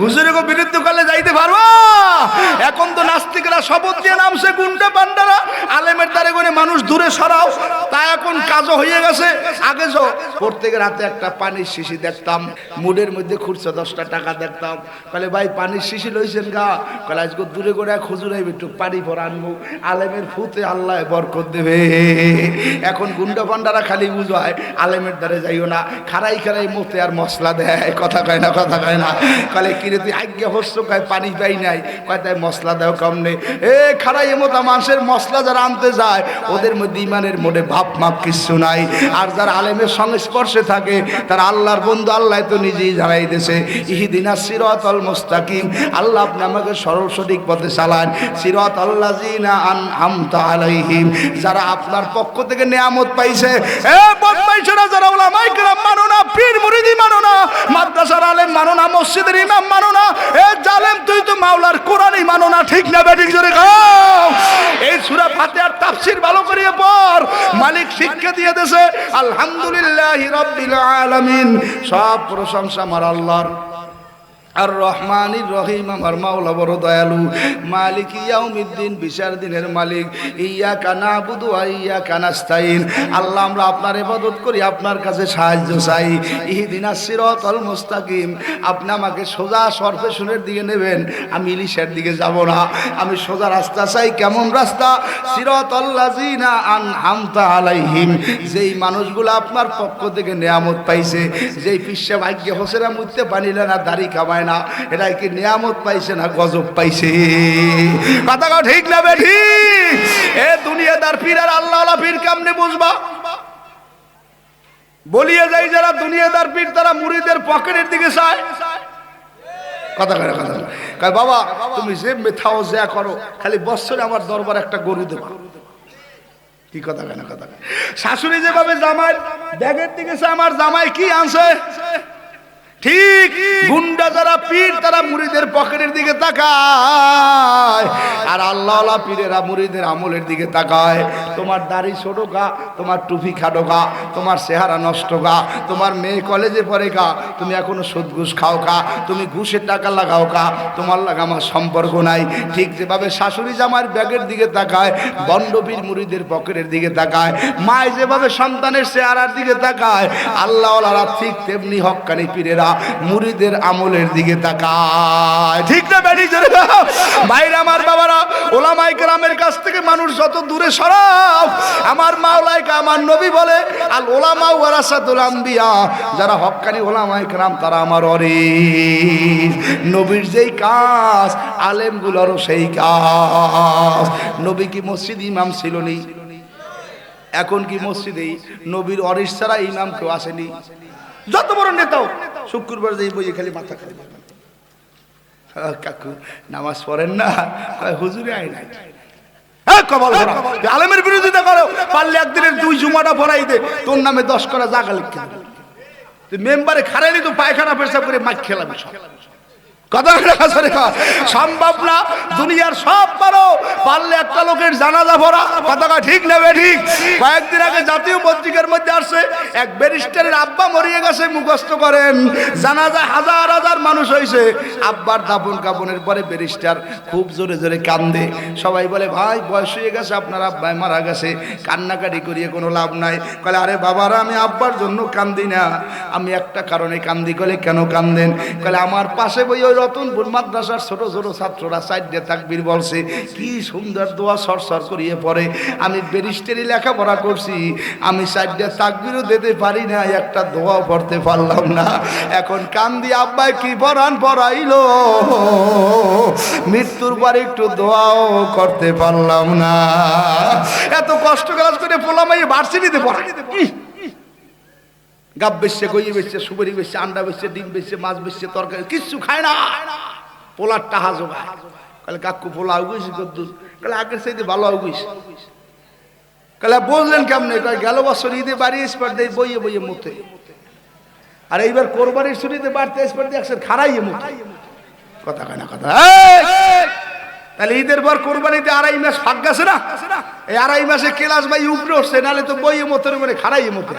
হুজুরে গো বিরুদ্ধ কালে যাইতে পারব এখন তো নাস্তিকরা শপথ দিয়ে নামছে গুন্ডা পান্ডারা আলেমের দ্বারে করে মানুষ দূরে সরাও। তা এখন কাজও হয়ে গেছে। আগে তো প্রত্যেকের হাতে একটা পানির শিশি দেখতাম। মুডের মধ্যে খুঁড়ছে দশটা টাকা দেখতাম। বলে ভাই, পানির শিশি লইছেন গা? কলে আজকে দূরে করে হুজুর আইবে, একটু পানি পর আনব। আলেমের ফুতে আল্লাহ বরকত দেবে। এখন গুন্ডা পান্ডারা খালি বুঝায়, আলেমের দ্বারে যাইও না। খারাই খারাই মতে আর মশলা দেয়। কথা কয় না, কথা কয় না। কলে, কিরে, তুই আজ্ঞা হস্ত কয়, পানি পাই নাই? কয়, তাই মশলা দেও কমনে এ খারাই মতো মানুষের মশলা যারা আনতে যায়, ওদের মধ্যে ইমানের মোড়ে ভাব মাপ কিছু নাই। আর যারা আলেমের সংস্পর্শে থাকে, তারা আল্লাহর বন্ধু, আল্লাহ তো নিজেই জানাই দিয়েছে, ইহিদিনা সিরত আল মুস্তাকিম। আল্লাহ আপনি আমাকে সরল সঠিক পথে চালান। সিরত আল্লাহ জিনা আন আমতা আলাইহিম। যারা আপনার পক্ষ থেকে নিয়ামত পাইছে, এ বদমাইশেরা যারা ওলামাই কেরাম মানো না, পীর মুরিদি মানো না, মাদ্রাসার আলেম মানো না, মসজিদের ইমাম মানো না, এ জালেম তুই তো মাওলার কোরআনই মানো না ঠিক না বেঠিক জোরে খাও এই সূরা ফাতিহার তাফসীর ভালো করিয়ে পড় মালিক শিক্ষা দিয়ে দেছে আলহামদুলিল্লাহি রব্বিল আলামিন। সব প্রশংসা আমার আল্লাহর। আর রহমানির রহিম, আমার মাওলা বড় দয়ালু। মালিক ইয়াউমিদ্দিন বিচার দিনের মালিক। ইয়া কানা বুধু ইয়া কানাস্তাইন আল্লাহ, আমরা আপনার ইবাদত করি, আপনার কাছে সাহায্য চাই। ইহিদিনা সিরাতাল মুস্তাকিম। আপনি আমাকে সোজা সরফেশনের দিকে নেবেন, আমি ইলিশের দিকে যাব না। আমি সোজা রাস্তা চাই, কেমন রাস্তা? সিরাতাল্লাযিনা আনহামতা আলাইহিম। যেই মানুষগুলো আপনার পক্ষ থেকে নিয়ামত পাইছে, যেই পিসা ভাগ্য হোসেনা মুততে পানিলে না, দাড়ি কামায় না। এটা কি নিয়ামত পাইছে না গজব পাইছে? কথা কথা ঠিক না বেঠি এ দুনিয়াদার পীর আর আল্লাহ পীর কেমনে বুঝবা? বলিয়ে যাই যারা দুনিয়াদার পীর, তারা মুড়িদের পকেটের দিকে চায়। কথা কয় কথা কয় না। বাবা, তুমি যে মেথাও যা করো, খালি বৎসরে আমার দরবার একটা গরু দেবা। কি কথা কেন কথা? শাশুড়ি যেভাবে জামাই, ব্যাগের দিকে আমার জামাই কি আনছে? ঠিক গুন্ডা যারা পীর, তারা মুড়িদের পকেটের দিকে তাকায়। আর আল্লাহ পীরেরা মুড়িদের আমলের দিকে তাকায়। তোমার দাড়ি ছোট গা, তোমার টুপি খাটো গা, তোমার চেহারা নষ্ট গা, তোমার মেয়ে কলেজে পড়ে গা, তুমি এখনও সুদ ঘুষ খাও গা, তুমি ঘুষের টাকা লাগাও গা, তোমার লাগা আমার সম্পর্ক নাই। ঠিক যেভাবে শাশুড়ি জামার ব্যাগের দিকে তাকায় বন্ডপীর মুড়িদের পকেটের দিকে তাকায়, মায় যেভাবে সন্তানের চেহারার দিকে তাকায়, আল্লাহওয়ালারা ঠিক তেমনি হক্কানি পীরেরা মুড়িদের আমলের দিকে তাকায়। ঠিক না দাও। ভাইরা, আমার বাবারা ওলামাই গ্রামের কাছ থেকে মানুষ যত দূরে সরাও আমার মাওলাইকা আমার নবী বলে, আল ওলামা ওয়ারাসাতুল আম্বিয়া যারা হক্কানি ওলামাই গ্রাম তারা আমার অরে নবীর যেই কাজ, আলেমগুলোরও সেই কাজ। নবী কি মসজিদ ইমাম ছিল নি এখন কি মসজিদে নবীর অরিস ছাড়া ইমাম কেউ আসেনি? যত বড় নেতাও শুক্রবার যে বইয়ে খালি মাথা খালি। কাকু নামাজ পড়েন না? হুজুরে আয় নাই। হ্যাঁ, কপাল আলেমের বিরোধিতা করো পারলে একদিনের দুই জুমাটা পড়াই দে তোর নামে দশ করা জাগা লিখতে তুই মেম্বারে খারাইলি তো পায়খানা পেশা করে মাছ খেলাবি সব। সম্ভব না, দুনিয়ার পারলে একটা লোকের জানাজা ভরা ঠিক নেবে ঠিক? জাতীয় মধ্যে আসছে এক ব্যারিস্টারের আব্বা মরিয়ে গেছে করেন। হাজার হাজার মানুষ আব্বার দাপন কাপনের পরে ব্যারিস্টার খুব জোরে জোরে কান্দে। সবাই বলে, ভাই, বয়স হয়ে গেছে, আপনার আব্বাই মারা গেছে। কান্নাকাটি করিয়ে কোনো লাভ নাই। কলে আরে বাবারা, আমি আব্বার জন্য কান্দি না। আমি একটা কারণে কান্দি। কলে কেন কান্দেন? কলে আমার পাশে বই রতনপুর মাদ্রাসার ছোট ছোট ছাত্ররা সাইডে তাকবির বলছে, কি সুন্দর দোয়া সরসর করিয়ে পড়ে। আমি ব্যারিস্টারি লেখাপড়া করছি। আমি সাইডে তাকবিরও দিতে পারি না, একটা দোয়াও পড়তে পারলাম না। এখন কান্দি আব্বাই কি পড়ান পড়াইলো মৃত্যুর পর একটু দোয়াও করতে পারলাম না। এত কষ্ট কাজ করে পোলামাই ভার্সিটিতে পড়াই গাব বেচছে গইয়ে বেচছে সুপারি বেচছে আন্ডা বেচছে ডিম বেচছে মাছ বেচছে তরকারি, কিচ্ছু খায় না। পোলার টাহা জোগায়। কালে, কাকু, পোলা আগুইস কদ্দুস কালে, আগের সাইডে ভালো আগুইস কালে, বললেন কেমনে? গেল বছর ঈদে বাড়ি এসপার দেয় বইয়ে বইয়ে মুতে। আর এইবার কোরবানির ছুটিতে বাড়তে এসপার দিয়ে একসাথে খারাইয়ে মুতে। কথা কয় না, কথা। তাহলে ঈদের পর কোরবানিতে আড়াই মাস ফাঁক গেছে না? এই আড়াই মাসে কেলাস ভাই উপরে উঠছে নাহলে তো বইয়ে মতো করে খারাইয়ে মতো।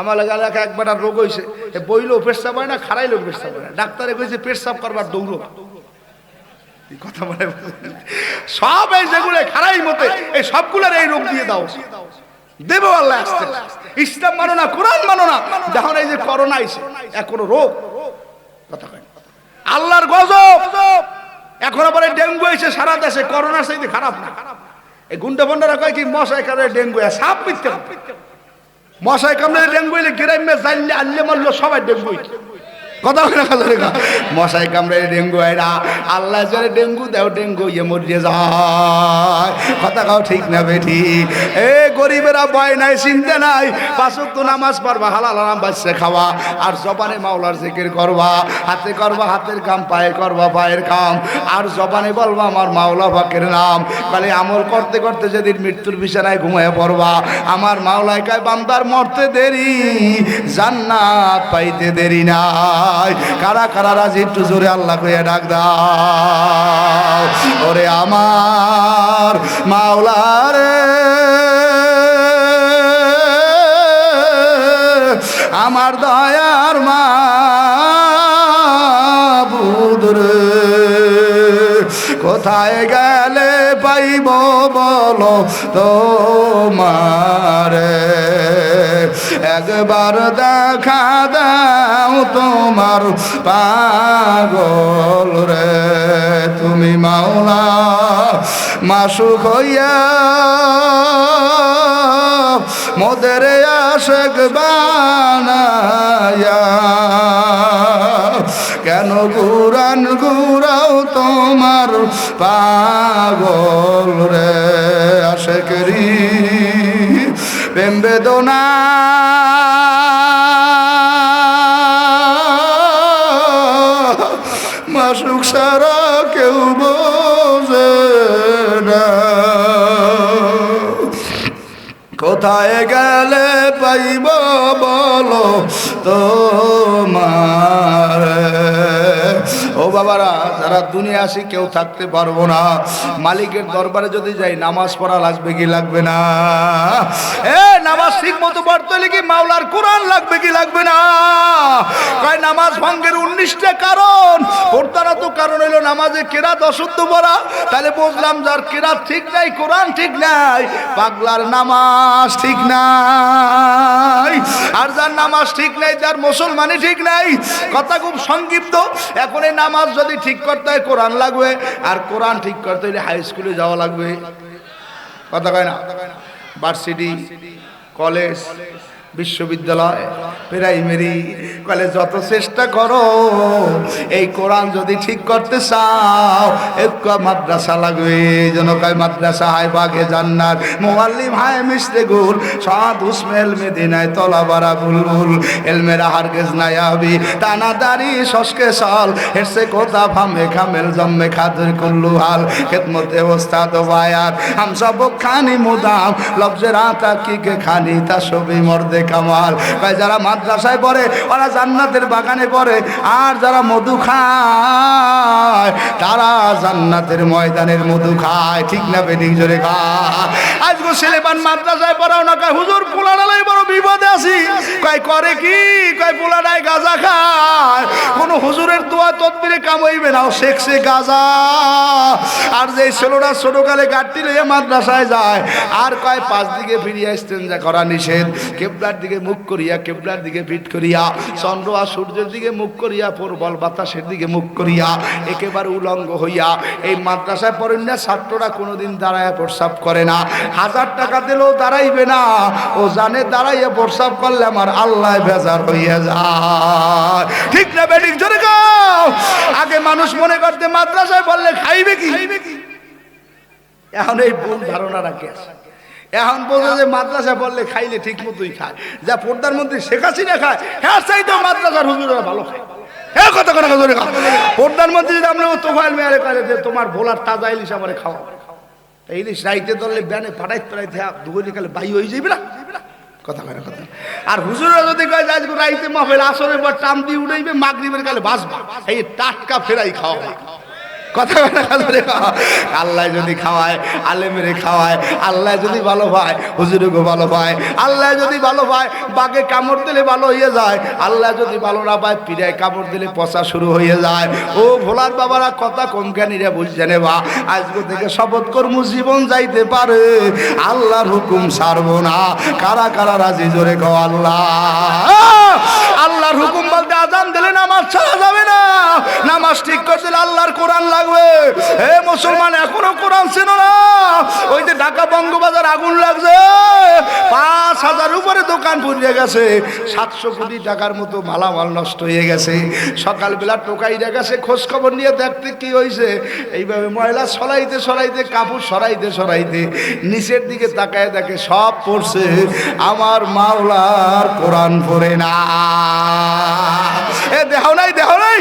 আমার এলাকা একবার রোগ হয়েছে বইলেও পেশাব হয় না খারাইলেও পেশাব হয় না। ডাক্তারে কইছে পেশাব করবার দৌড়ো। কথা বলে? সব এই যেগুলো খারাই মতে, এই সবগুলোর এই রোগ দিয়ে দাও। দেবো আল্লাহ আস্তে। ইসলাম মানো না, কোরআন মানো না। যখন এই যে করোনা আইছে, এখনও রোগ। কথা কয়। আল্লাহর গজব। এখন আবার ডেঙ্গু এসে সারা দেশে। করোনার সাথে খারাপ না। এই গুন্ডা বন্ডারা কয় কি মশাই কারণে ডেঙ্গু। সাপ মিথ্যে। মশাই কামড়ে ডেঙ্গু এলে গ্রামে জানলে আনলে মারলো সবাই ডেঙ্গু হইছে। কথা বলে না, কথা বলে মশাই কামড়ে ডেঙ্গু না। আল্লাহ যারে ডেঙ্গু দেও, ডেঙ্গু ইয়ে মরিয়ে যায়। কথা কাও ঠিক না বেঠি। এ গরিবেরা ভয় নাই, চিন্তা নাই। পাঁচক তো নামাজ পড়বা, হালাল আরাম বাচ্চা খাওয়া। আর জবানে মাওলার জিকির করবা। হাতে করবা, হাতের কাম, পায়ে করবা, পায়ের কাম। আর জবানে বলবা, আমার মাওলা পাকের নাম। খালি আমল করতে করতে যেদিন মৃত্যুর বিছানায় ঘুমিয়ে পড়বা, আমার মাওলায় কায়, বান্দার মরতে দেরি, জান্নাত পাইতে দেরি নাই কারা কারা রাজি? একটু জোরে আল্লাহ কইয়া ডাক দাও। ওরে আমার মাওলারে। আমার দয়ার মা কোথায় গেলে পাইব বলো তোমারে? একবার দেখা দাও তোমার পাগল রে। তুমি মাওলা, মাসুক হইয়া মোদের আশেক বানায়া কেন গুরান গুরাও তোমার পাগল রে? আশেকরি প্রেম বেদনা কোথায় গেলে পাইব বলো তোমার? ও বাবারা, যারা দুনিয়া আসি কেউ থাকতে পারব না। মালিকের দরবারে যদি যাই, নামাজ পড়া লাগবে কি লাগবে না? এ, নামাজ ঠিক মতো পড়তে হলে কি মাওলার কোরআন লাগবে কি লাগবে না? কয়, নামাজ ভঙ্গের উনিশটা কারণ। পড়তারা তো কারণ হইল নামাজে কেরাত অশুদ্ধ পড়া। তাহলে বুঝলাম যার কেরাত ঠিক নাই, কোরআন ঠিক নাই, পাগলার নামাজ ঠিক নাই। আর যার নামাজ ঠিক নাই, যার মুসলমানই ঠিক নাই, কথা খুব সংক্ষিপ্ত। এখন এই নামাজ যদি ঠিক করতে হয়, কোরআন লাগবে। আর কোরআন ঠিক করতে হলে হাই স্কুলে যাওয়া লাগবে। কথা কয় না? ভার্সিটি কলেজ বিশ্ববিদ্যালয়, প্রাইমারি কলেজ যত চেষ্টা করো, এই কোরআন যদি ঠিক করতে চাও একটু মাদ্রাসা লাগবে। যেন কয় মাদ্রাসা হায় বাগে জান্নাত। মোয়াল্লিম হায় মিশতে গুল। সাদ উসমেল মেদিনায় তলা বারা বুলবুল। এলমেরা হারগেজ নায়াবি টানা দাড়ি সসকে সাল। হেসে কোথা ফামে খামেল জম্মে খাদর কুল্লু হাল। খেদমতে ওস্তাদ বায়াত। হাম সব খানি মুদাম। লফজে রাতা কি কে খানি তা সবই মর্দে কামাল কয় যারা মাদ্রাসায় পড়ে, ওরা জান্নাতের বাগানে পড়ে। আর যারা মধু খায়, তারা জান্নাতের ময়দানের মধু খায়। ঠিক না বেডিং জোরে খায় আজকে ছেলেবান মাদ্রাসায় পড়াও না, কয়, হুজুর পোলাডালাই বড় বিপদে আছি। কয়, করে কি? কয়, পোলাডায় গাজা খায়। কোন হুজুরের দোয়া তদবিরে কামাইবে না। ও শেখছে গাজা। আর যে ছেলেরা ছোটকালে গাড়টি লইয়া মাদ্রাসায় যায়, আর কয়, পাঁচ দিকে ফিরিয়া স্টেঞ্জা করা নিষেধ। কেবলার দিকে মুখ করিয়া, কেবলার দিকে পিঠ করিয়া, চন্দ্র আর সূর্যের দিকে মুখ করিয়া, প্রবল বাতাসের দিকে মুখ করিয়া, একেবারে উলঙ্গ হইয়া, এই মাদ্রাসায় পড়েন না, ছাত্ররা কোনোদিন দাঁড়ায় প্রস্রাব করে না। হাজার টাকা দিলেও দাঁড়াইবে না। ও জানে দাঁড়াইয়া প্রস্রাব করলে আমার আল্লাহ বেজার হইয়া যায়। ঠিক না বেডিক জোরে আগে মানুষ মনে করতে, মাদ্রাসায় বললে খাইবে কি? এখন এই ভুল ধারণা রাখে আছে। এখন বোঝে যে মাদ্রাসা পড়লে খাইলে ঠিক মতোই খায়। যা প্রধানমন্ত্রী শেখ হাসিনা খায় হ্যাঁ সেই তো মাদ্রাসার হুজুরেরা ভালো খায়। হ্যাঁ কত কথা জোরে প্রধানমন্ত্রী যদি আপনি তোফাইল মেয়ারে করে যে তোমার ভোলার তাজা ইলিশ আমার খাওয়া ইলিশ রাইতে ধরলে ব্যানে পাঠাইতে পাঠাইতে দুগুলি খালে বাই হয়ে যাবে না। কথা কয় কথা আর হুজুরা যদি কয় যে আজকে রাইতে মাহফিল, আসরের পর টান দিয়ে উঠাইবে, মাগরিবের কালে বাসবা এই টাটকা ফেরাই খাওয়া কথা? আল্লাহ যদি খাওয়ায়, আলেমেরে খাওয়ায়, আল্লাহ যদি ভালো পায় হুজুরকে ভালো পায়, আল্লাহ যদি ভালো পায়, বাঘে কামড় দিলে ভালো হয়ে যায়। আল্লাহ যদি ভালো না পায়, পিড়ায় কামড় দিলে পচা শুরু হয়ে যায়। ও ভোলার বাবারা, কথা কম জ্ঞানীরা বুঝছে নে বা? আজকে থেকে শপথ কর্ম, জীবন যাইতে পারে। আল্লাহর হুকুম ছাড়বো না। কারা কারা রাজি জোরে কো আল্লাহ আল্লাহর হুকুম বলতে আজান দিলে নামাজ ছাড়া যাবে না। নামাজ ঠিক করে দিলে আল্লাহর কোরআন লাগবে। হে মুসলমান, এখনও কোরআন ছিল না। ওই যে ঢাকা বঙ্গবাজার আগুন লাগছে। পাঁচ হাজার উপরে দোকান পুড়িয়ে গেছে। সাতশো কোটি টাকার মতো মালামাল নষ্ট হয়ে গেছে। সকালবেলা টোকাইরা গেছে খোঁজ খবর নিয়ে দেখতে কি হয়েছে এইভাবে ময়লা সরাইতে সরাইতে কাপড় সরাইতে সরাইতে নিচের দিকে তাকায় দেখে সব পড়ছে। আমার মাওলার কোরআন পড়ে না। এ দেহ নাই দেহ নাই।